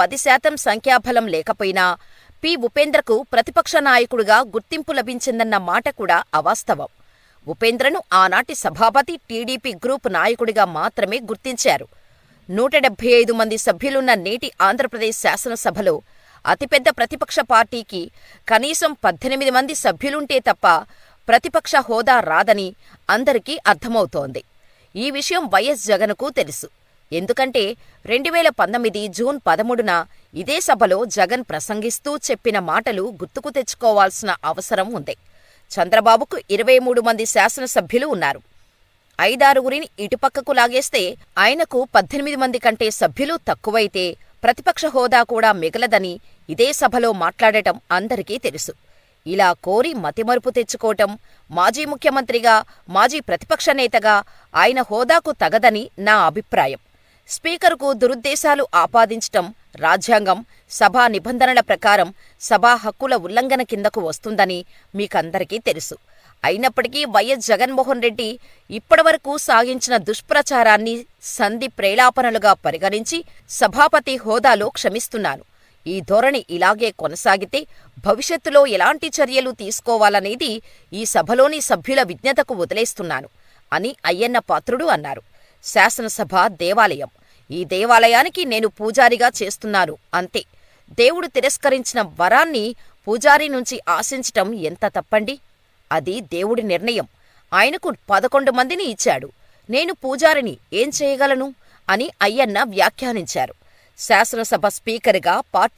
పది శాతం సంఖ్యాబలం లేకపోయినా పి. ఉపేంద్రకు ప్రతిపక్ష నాయకుడిగా గుర్తింపు లభించిందన్న మాట కూడా అవాస్తవం. ఉపేంద్రను ఆనాటి సభాపతి టీడీపీ గ్రూప్ నాయకుడిగా మాత్రమే గుర్తించారు. నూట డెబ్బై ఐదు మంది సభ్యులున్న నేటి ఆంధ్రప్రదేశ్ శాసనసభలో అతిపెద్ద ప్రతిపక్ష పార్టీకి కనీసం పద్దెనిమిది మంది సభ్యులుంటే తప్ప ప్రతిపక్ష హోదా రాదని అందరికీ అర్థమవుతోంది. ఈ విషయం వైఎస్ జగన్కు తెలుసు. ఎందుకంటే రెండువేల పంతొమ్మిది జూన్ పదమూడున ఇదే సభలో జగన్ ప్రసంగిస్తూ చెప్పిన మాటలు గుర్తుకు తెచ్చుకోవాల్సిన అవసరం ఉంది. చంద్రబాబుకు ఇరవై మూడు మంది శాసనసభ్యులు ఉన్నారు. ఐదారుగురిని ఇటుపక్కకు లాగేస్తే ఆయనకు పద్దెనిమిది మంది కంటే సభ్యులు తక్కువైతే ప్రతిపక్ష హోదా కూడా మిగలదని ఇదే సభలో మాట్లాడటం అందరికీ తెలుసు. ఇలా కోరి మతిమరుపు తెచ్చుకోవటం మాజీ ముఖ్యమంత్రిగా మాజీ ప్రతిపక్ష నేతగా ఆయన హోదాకు తగదని నా అభిప్రాయం. స్పీకరుకు దురుద్దేశాలు ఆపాదించటం రాజ్యాంగం సభా నిబంధనల ప్రకారం సభా హక్కుల ఉల్లంఘన కిందకు వస్తుందని మీకందరికీ తెలుసు. అయినప్పటికీ వైఎస్ జగన్మోహన్ రెడ్డి ఇప్పటివరకు సాగించిన దుష్ప్రచారాన్ని సంధి ప్రేలాపనలుగా పరిగణించి సభాపతి హోదాలో క్షమిస్తున్నాను. ఈ ధోరణి ఇలాగే కొనసాగితే భవిష్యత్తులో ఎలాంటి చర్యలు తీసుకోవాలనేది ఈ సభలోని సభ్యుల విజ్ఞతకు వదిలేస్తున్నాను అని అయ్యన్న పాత్రుడు అన్నారు. శాసనసభ దేవాలయం. ఈ దేవాలయానికి నేను పూజారిగా చేస్తున్నాను అంతే. దేవుడు తిరస్కరించిన వరాన్ని పూజారి నుంచి ఆశించటం ఎంత తప్పండి? అది దేవుడి నిర్ణయం. ఆయనకు పదకొండు మందిని ఇచ్చాడు. నేను పూజారిని ఏం చేయగలను? అని అయ్యన్న వ్యాఖ్యానించారు. శాసనసభ స్పీకర్గా పార్టీ